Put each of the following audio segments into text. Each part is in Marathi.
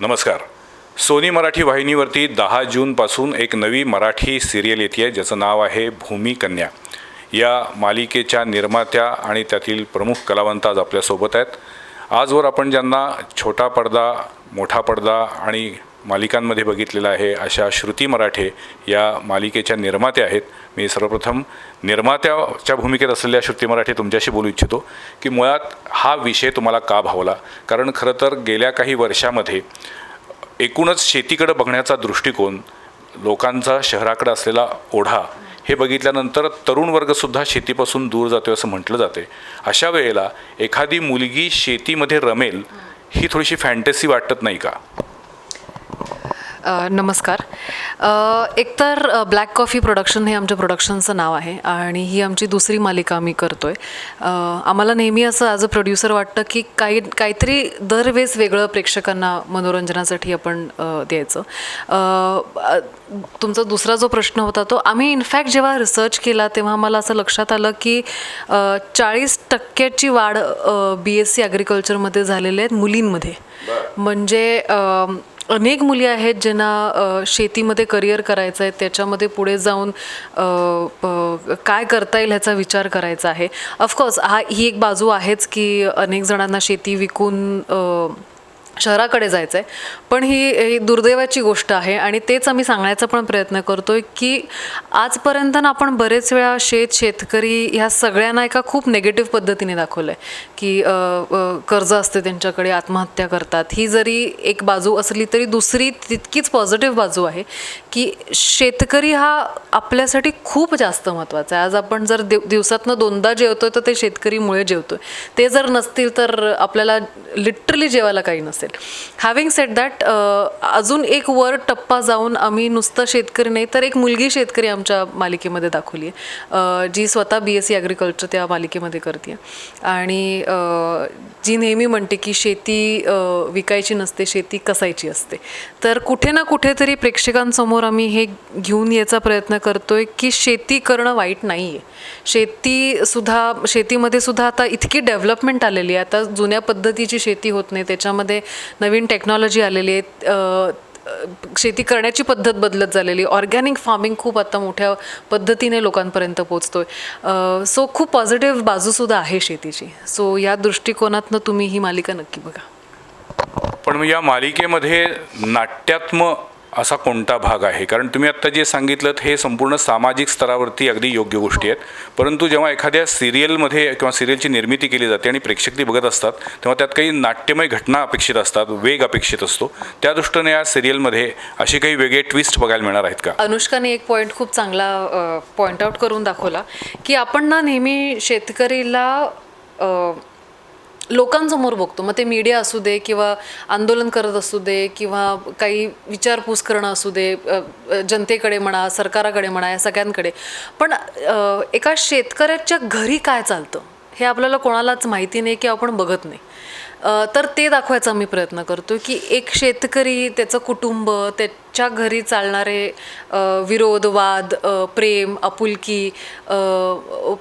नमस्कार. सोनी मराठी वाहिनीवरती दहा जूनपासून एक नवी मराठी सिरियल येते आहे ज्याचं नाव आहे भूमी कन्या. या मालिकेच्या निर्मात्या आणि त्यातील प्रमुख कलावंत आज आपल्यासोबत आहेत. आजवर आपण ज्यांना छोटा पडदा मोठा पडदा आणि मालिकांमध्ये बघितलेला आहे अशा श्रुती मराठे या मालिकेच्या निर्मात्या आहेत. मी सर्वप्रथम निर्मात्याच्या भूमिकेत असलेल्या श्रुती मराठे तुमच्याशी बोलू इच्छितो की मुळात हा विषय तुम्हाला का भावला? कारण खरं तर गेल्या काही वर्षामध्ये एकूणच शेतीकडे बघण्याचा दृष्टिकोन लोकांचा शहराकडे असलेला ओढा हे बघितल्यानंतर तरुण वर्गसुद्धा शेतीपासून दूर जातो असं म्हटलं जाते अशा वेळेला एखादी मुलगी शेतीमध्ये रमेल ही थोडीशी फॅन्टसी वाटत नाही का? नमस्कार. एकतर ब्लॅक कॉफी प्रोडक्शन हे आमच्या प्रोडक्शनचं नाव आहे आणि ही आमची दुसरी मालिका आम्ही करतो आहे आम्हाला नेहमी असं ॲज अ प्रोड्युसर वाटतं की काही काहीतरी दरवेळेस वेगळं प्रेक्षकांना मनोरंजनासाठी आपण द्यायचं. तुमचा दुसरा जो प्रश्न होता तो आम्ही इनफॅक्ट जेव्हा रिसर्च केला तेव्हा मला असं लक्षात आलं की चाळीस टक्क्याची वाढ बी एस सी ॲग्रिकल्चरमध्ये झालेले आहेत मुलींमध्ये. म्हणजे अनेक मुली आहेत ज्यांना शेतीमध्ये करिअर करायचं आहे त्याच्यामध्ये पुढे जाऊन काय करता येईल ह्याचा विचार करायचा आहे. ऑफकोर्स हा ही एक बाजू आहेच की अनेक जणांना शेती विकून शहराकडे जायचं आहे पण ही ही दुर्दैवाची गोष्ट आहे आणि तेच आम्ही सांगण्याचा पण प्रयत्न करतो आहे की आजपर्यंत ना आपण बरेच वेळा शेत शेतकरी ह्या सगळ्यांना एका खूप नेगेटिव्ह पद्धतीने दाखवलं आहे की कर्ज असते त्यांच्याकडे आत्महत्या करतात. ही जरी एक बाजू असली तरी दुसरी तितकीच पॉझिटिव्ह बाजू आहे की शेतकरी हा आपल्यासाठी खूप जास्त महत्त्वाचा आहे. आज आपण जर दिव दिवसातनं दोनदा जेवतोय तर ते शेतकरीमुळे जेवतोय. ते जर नसतील तर आपल्याला लिटरली जेवायला काही नसेल. हॅव्हिंग सेट दॅट अजून एक वर टप्पा जाऊन आम्ही नुसतं शेतकरी नाही तर एक मुलगी शेतकरी आमच्या मालिकेमध्ये दाखवली आहे जी स्वतः बी एस सी ॲग्रिकल्चर त्या मालिकेमध्ये करते आणि जी नेहमी म्हणते की शेती विकायची नसते शेती कसायची असते. तर कुठे ना कुठेतरी प्रेक्षकांसमोर आम्ही हे घेऊन यायचा प्रयत्न करतोय की शेती करणं वाईट नाही आहे शेतीसुद्धा शेतीमध्ये सुद्धा आता इतकी डेव्हलपमेंट आलेली आहे. आता जुन्या पद्धतीची शेती होत नाही. त्याच्यामध्ये नवीन टेक्नॉलॉजी आलेली झालेली आहेत शेती करण्याची पद्धत बदलत झालेली. ऑर्गॅनिक फार्मिंग खूप आता मोठ्या पद्धतीने लोकांपर्यंत पोचतो आहे सो खूप पॉझिटिव्ह बाजूसुद्धा आहे शेतीची. सो या दृष्टिकोनातनं तुम्ही ही मालिका नक्की बघा. पण मग या मालिकेमध्ये नाट्यात्म असा कोणता भाग आहे? कारण तुम्ही आत्ता जे सांगितलं हे संपूर्ण सामाजिक स्तरावरती अगदी योग्य गोष्टी आहेत. परंतु जेव्हा एखाद्या सिरियलमध्ये किंवा सिरियलची निर्मिती केली जाते आणि प्रेक्षक ती बघत असतात तेव्हा त्यात काही नाट्यमय घटना अपेक्षित असतात वेग अपेक्षित असतो. त्या दृष्टीने या सिरियलमध्ये असे काही वेगळे ट्विस्ट बघायला मिळणार आहेत का? अनुष्काने एक पॉईंट खूप चांगला पॉईंट आउट करून दाखवला की आपण ना नेहमी शेतकरीला लोकांसमोर बघतो. मग ते मीडिया असू दे किंवा आंदोलन करत असू दे किंवा काही विचारपूस करणं असू दे जनतेकडे म्हणा सरकाराकडे म्हणा या सगळ्यांकडे. पण एका शेतकऱ्याच्या घरी काय चालतं हे आपल्याला कोणालाच माहिती नाही की आपण बघत नाही. तर ते दाखवायचा मी प्रयत्न करतो की एक शेतकरी त्याचं कुटुंब त्याच्या घरी चालणारे विरोधवाद विरोध वाद प्रेम आपुलकी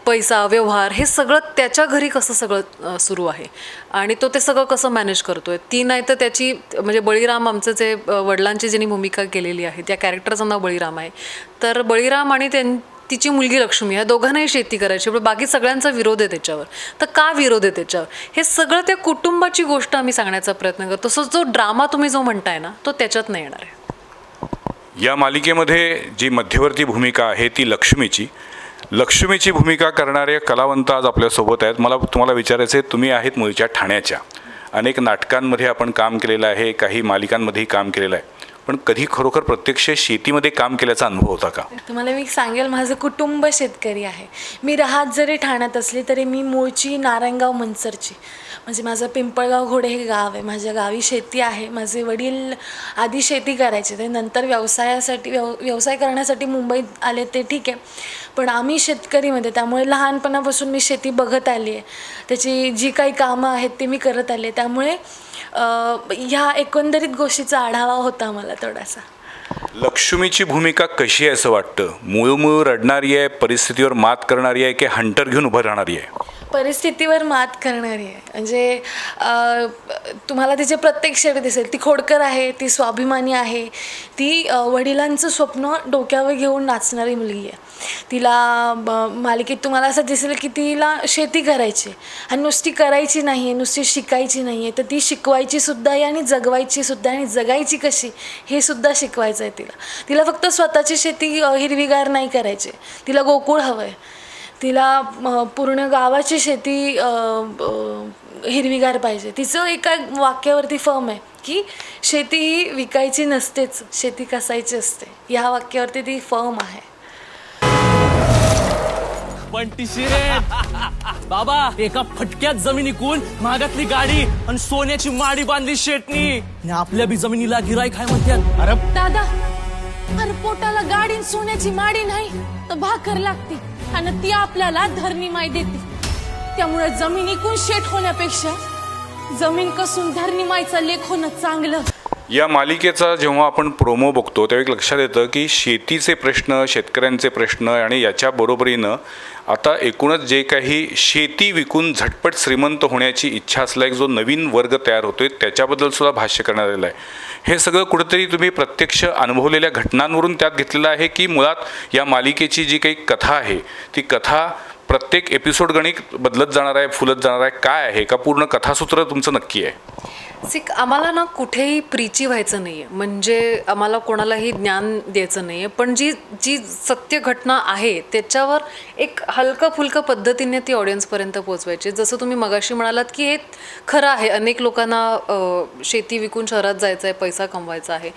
पैसा व्यवहार हे सगळं त्याच्या घरी कसं सगळं सुरू आहे? आणि तो ते सगळं कसं मॅनेज करतो आहे ती नाही तर त्याची म्हणजे बळीराम आमचं जे वडिलांची ज्यांनी भूमिका केलेली आहे त्या कॅरेक्टरचं नाव बळीराम आहे. तर बळीराम आणि त्यां तिची मुलगी लक्ष्मी या दोघांनाही शेती करायची. पण बाकी सगळ्यांचा विरोध आहे त्याच्यावर. तर का विरोध आहे त्याच्यावर? हे सगळं त्या कुटुंबाची गोष्ट आम्ही सांगण्याचा प्रयत्न करतो. तसं जो ड्रामा तुम्ही जो म्हणताय ना तो त्याच्यात नाही येणार आहे. या मालिकेमध्ये जी मध्यवर्ती भूमिका आहे ती लक्ष्मीची. लक्ष्मीची भूमिका करणारे कलावंत आज आपल्यासोबत आहेत. मला तुम्हाला विचारायचं आहे तुम्ही आहेत मुळच्या ठाण्याच्या. अनेक नाटकांमध्ये आपण काम केलेलं आहे काही मालिकांमध्येही काम केलेलं आहे. पण कधी खरोखर प्रत्यक्ष शेतीमध्ये काम केल्याचा अनुभव होता का? तुम्हाला मी सांगेल माझं कुटुंब शेतकरी आहे. मी राहत जरी ठाण्यात असली तरी मी मूळची नारायणगाव मनसरची म्हणजे माझं पिंपळगाव घोडे हे गाव आहे. माझ्या गावी शेती आहे. माझे वडील आधी शेती करायचे. ते नंतर व्यवसायासाठी व्यव व्यवसाय करण्यासाठी मुंबईत आले ते ठीक आहे. पण आम्ही शेतकरीमध्ये त्यामुळे लहानपणापासून मी शेती बघत आली आहे. त्याची जी काही कामं आहेत ती मी करत आले त्यामुळे ह्या एकंदरीत गोष्टीचा आढावा होता मला थोडासा. लक्ष्मीची भूमिका कशी आहे असं वाटतं? मूळ मूळ रडणारी आहे परिस्थितीवर मात करणारी आहे की हंटर घेऊन उभं राहणारी आहे? परिस्थितीवर मात करणारी आहे. म्हणजे तुम्हाला तिचे प्रत्येक शेड दिसेल ती खोडकर आहे ती स्वाभिमानी आहे ती वडिलांचं स्वप्न डोक्यावर घेऊन नाचणारी मुलगी आहे. तिला ब- मालिकेत तुम्हाला असं दिसेल की तिला शेती करायची आहे. आणि नुसती करायची नाही आहे नुसती शिकायची नाही आहे तर ती शिकवायची सुद्धा आहे आणि जगवायची सुद्धा आणि जगायची कशी हे सुद्धा शिकवायचं आहे तिला. तिला फक्त स्वतःची शेती हिरवीगार नाही करायची. तिला गोकुळ हवं आहे तिला पूर्ण गावाची शेती हिरवीगार पाहिजे. तिचं एका वाक्यावरती फर्म आहे की शेती ही विकायची नसतेच शेती कसायची असते. या वाक्यावरती ती फर्म आहे. पण शिरेत बाबा एका फटक्यात जमीन इकून महागातली गाडी आणि सोन्याची माडी बांधली शेटनी. आणि आपल्या बी जमिनीला गिराय काय म्हणतात अरे दादा अरे पोटाला गाडी सोन्याची माडी नाही तर भाकर लागते. आणि ती आपल्याला धरणी माय देते. त्यामुळे जमीन इकून शेट होण्यापेक्षा जमीन कसून धरणी मायचा लेख होणं चांगलं. या मालिकेचा जेव्हा आपण प्रोमो बघतो त्यावेळी लक्षात येतं की शेतीचे प्रश्न शेतकऱ्यांचे प्रश्न आणि याच्या बरोबरीनं आता एकूणच जे काही शेती विकून झटपट श्रीमंत होण्याची इच्छा असला एक जो नवीन वर्ग तयार होतोय त्याच्याबद्दल सुद्धा भाष्य करण्यात आलेलं आहे. हे सगळं कुठेतरी तुम्ही प्रत्यक्ष अनुभवलेल्या घटनांवरून त्यात घेतलेलं आहे की मुळात या मालिकेची जी काही कथा आहे ती कथा प्रत्येक एपिसोड गणिक बदलत जाणार आहे फुलत जाणार आहे काय आहे का पूर्ण कथासूत्र तुमचं नक्की आहे? सिक आम्हाला ना कुठेही प्रीची व्हायचं नाही आहे म्हणजे आम्हाला कोणालाही ज्ञान द्यायचं नाही आहे पण जी जी सत्य घटना आहे त्याच्यावर एक हलकं फुलकं पद्धतीने ती ऑडियन्सपर्यंत पोचवायची जसं तुम्ही मगाशी म्हणालात की हे खरं आहे. अनेक लोकांना शेती विकून शहरात जायचं आहे पैसा कमवायचा आहे.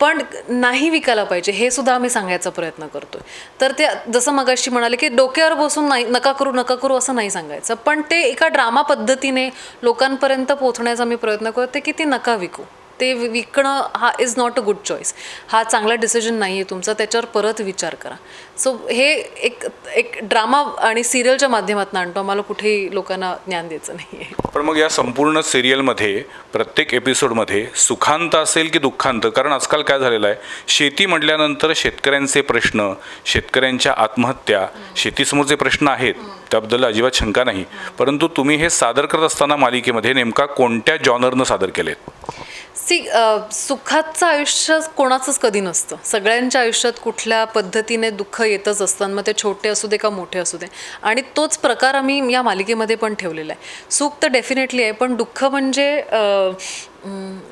पण नाही विकायला पाहिजे हे सुद्धा आम्ही सांगायचा प्रयत्न करतोय. तर ते जसं मगाशी म्हणाले की डोक्यावर बसून नाही नका करू नका करू असं नाही सांगायचं. पण ते एका ड्रामा पद्धतीने लोकांपर्यंत पोहोचण्याचा मी प्रयत्न करते की ते नका विकू. ते विकणं हा is not a good choice हा चांगला डिसिजन नाही आहे तुमचा त्याच्यावर परत विचार करा. सो हे एक एक ड्रामा आणि सिरियलच्या माध्यमातून आणतो. आम्हाला कुठेही लोकांना ज्ञान द्यायचं नाही आहे पण मग या संपूर्ण सिरियलमध्ये प्रत्येक एपिसोडमध्ये सुखांत असेल की दुःखांत? कारण आजकाल काय झालेलं आहे? शेती म्हटल्यानंतर शेतकऱ्यांचे प्रश्न शेतकऱ्यांच्या आत्महत्या शेतीसमोर जे प्रश्न आहेत. त्याबद्दल अजिबात शंका नाही. परंतु तुम्ही हे सादर करत असताना मालिकेमध्ये नेमका कोणत्या जॉनरनं सादर केलेत? सी सुखाचं आयुष्य कोणाचंच कधी नसतं. सगळ्यांच्या आयुष्यात कुठल्या पद्धतीने दुःख येतच असतात मग ते छोटे असू दे का मोठे असू दे. आणि तोच प्रकार आम्ही या मालिकेमध्ये पण ठेवलेला आहे. सुख तर डेफिनेटली आहे पण दुःख म्हणजे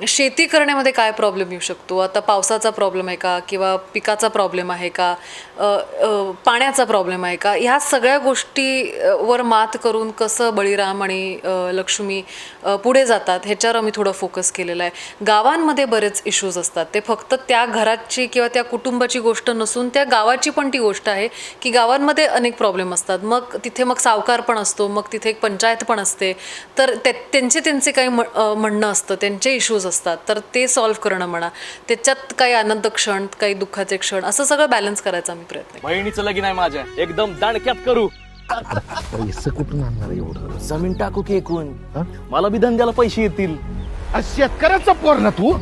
शेती करण्यामध्ये काय प्रॉब्लेम येऊ शकतो? आता पावसाचा प्रॉब्लेम आहे का? किंवा पिकाचा प्रॉब्लेम आहे का? अ, अ, पाण्याचा प्रॉब्लेम आहे का? ह्या सगळ्या गोष्टीवर मात करून कसं बळीराम आणि अ, लक्ष्मी अ, पुढे जातात ह्याच्यावर आम्ही थोडं फोकस केलेला आहे. गावांमध्ये बरेच इश्यूज असतात. ते फक्त त्या घराची किंवा त्या कुटुंबाची गोष्ट नसून त्या गावाची पण ती गोष्ट आहे की गावांमध्ये अनेक प्रॉब्लेम असतात. मग तिथे मग सावकार पण असतो मग तिथे एक पंचायत पण असते. तर ते त्यांचे त्यांचे काही म- अ, म्हणणं असतं त्यांचे इश्यूज असतात तर ते सॉल्व्ह करणं म्हणा. त्याच्यात काही आनंद क्षण काही दुःखाचे क्षण असं सगळं बॅलन्स करायचा आम्ही प्रयत्न. बहिणीचं लगीन आहे माझ्या. एकदम दांडक्यात करू. पैसे कुठून आणणार एवढं? जमीन टाकू की एकूण. मला बी धंद्याला पैसे येतील. अरे शेतकऱ्याचा पोर ना तू?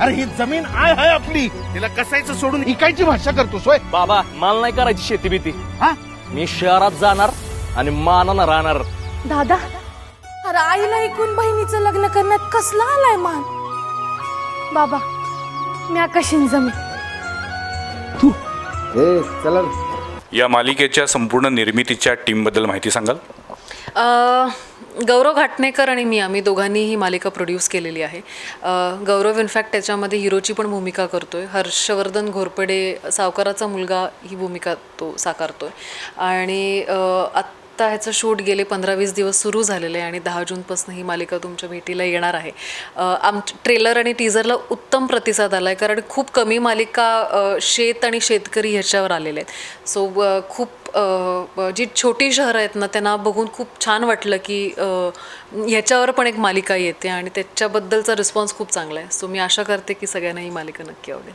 अरे ही जमीन आय हाय आपली. तिला कसायचं सोडून इकायची भाषा करतो सोय बाबा मला नाही करायची शेती भीती हा? मी शहरात जाणार आणि मानानं राहणार. दादा अरे आईला ऐकून बहिणीचं लग्न करण्यात कसला आलाय मान? बाबा मी आकाशीन जमीन. या मालिकेच्या संपूर्ण निर्मितीच्या टीमबद्दल माहिती सांगाल? अ, गौरव घाटणेकर आणि मी आम्ही दोघांनी ही मालिका प्रोड्यूस केलेली आहे. अ, गौरव इनफॅक्ट त्याच्यामध्ये हिरोची पण भूमिका करतोय. हर्षवर्धन घोरपडे सावकाराचा मुलगा ही भूमिका तो साकारतोय. आणि अ, आत्ता ह्याचं शूट गेले पंधरा वीस दिवस सुरू झालेलं आहे आणि दहा जूनपासून ही मालिका तुमच्या भेटीला येणार आहे. आम ट्रेलर आणि टीझरला उत्तम प्रतिसाद आला आहे कारण खूप कमी मालिका शेत आणि शेतकरी ह्याच्यावर आलेले आहेत. सो खूप जी छोटी शहरं आहेत ना त्यांना बघून खूप छान वाटलं की ह्याच्यावर पण एक मालिका येते आणि त्याच्याबद्दलचा रिस्पॉन्स खूप चांगला आहे. सो मी आशा करते की सगळ्यांना ही मालिका नक्की आवडेल.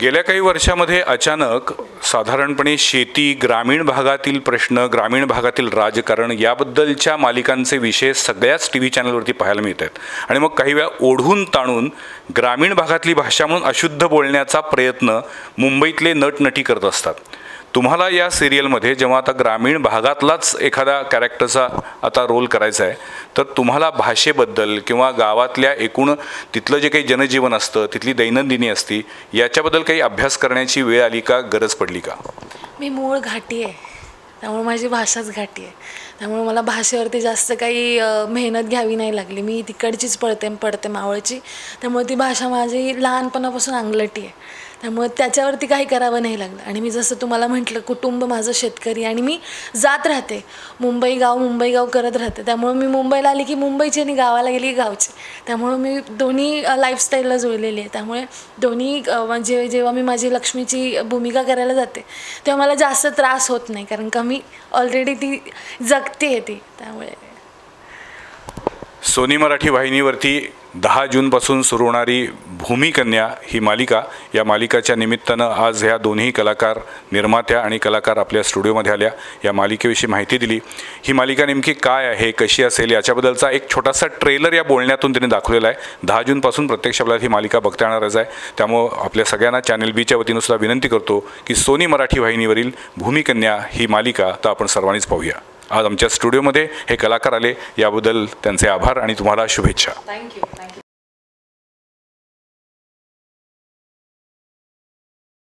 गेल्या काही वर्षामध्ये अचानक साधारणपणे शेती ग्रामीण भागातील प्रश्न ग्रामीण भागातील राजकारण याबद्दलच्या मालिकांचे विषय सगळ्याच टी व्ही चॅनलवरती पाहायला मिळत आहेत आणि मग काही वेळा ओढून ताणून ग्रामीण भागातली भाषा म्हणून अशुद्ध बोलण्याचा प्रयत्न मुंबईतले नटनटी करत असतात. तुम्हाला या सिरियलमध्ये जेव्हा आता ग्रामीण भागातलाच एखादा कॅरेक्टरचा आता रोल करायचा आहे तर तुम्हाला भाषेबद्दल किंवा गावातल्या एकूण तिथलं जे काही जनजीवन असतं तिथली दैनंदिनी असती याच्याबद्दल काही अभ्यास करण्याची वेळ आली का गरज पडली का? मी मूळ घाटी आहे. त्यामुळे माझी भाषाच घाटी आहे. त्यामुळे मला भाषेवरती जास्त काही मेहनत घ्यावी नाही लागली. मी तिकडचीच पडते पडते मावळची. त्यामुळे ती भाषा माझी लहानपणापासून अंगलटी आहे. त्यामुळे त्याच्यावरती काही करावं नाही लागलं. आणि मी जसं तुम्हाला म्हटलं कुटुंब माझं शेतकरी आणि मी जात राहते. मुंबई गाव मुंबई गाव करत राहते. त्यामुळं मी मुंबईला आली की मुंबईची आणि गावाला गेली की गावची. त्यामुळं मी दोन्ही लाईफस्टाईलला जुळलेली आहे. त्यामुळे दोन्ही म्हणजे जेव्हा मी माझी लक्ष्मीची भूमिका करायला जाते तेव्हा मला जास्त त्रास होत नाही. कारण का मी ऑलरेडी ती जगते आहे ती. त्यामुळे सोनी मराठी वाहिनीवरती दहा जूनपासून सुरू होणारी भूमिकन्या ही मालिका या मालिकाच्या निमित्तानं आज ह्या दोन्ही कलाकार निर्मात्या आणि कलाकार आपल्या स्टुडिओमध्ये आल्या या मालिकेविषयी माहिती दिली. ही मालिका नेमकी काय आहे कशी असेल याच्याबद्दलचा एक छोटासा ट्रेलर या बोलण्यातून त्यांनी दाखवलेला आहे. दहा जूनपासून प्रत्यक्ष आपल्याला ही मालिका बघता येणारच आहे. त्यामुळं आपल्या सगळ्यांना चॅनल बीच्या वतीनं सुद्धा विनंती करतो की सोनी मराठी वाहिनीवरील भूमिकन्या ही मालिका तर आपण सर्वांनीच पाहूया. आज आमच्या स्टुडिओमध्ये हे कलाकार आले. याबद्दल त्यांचे आभार आणि तुम्हाला शुभेच्छा. थँक्यू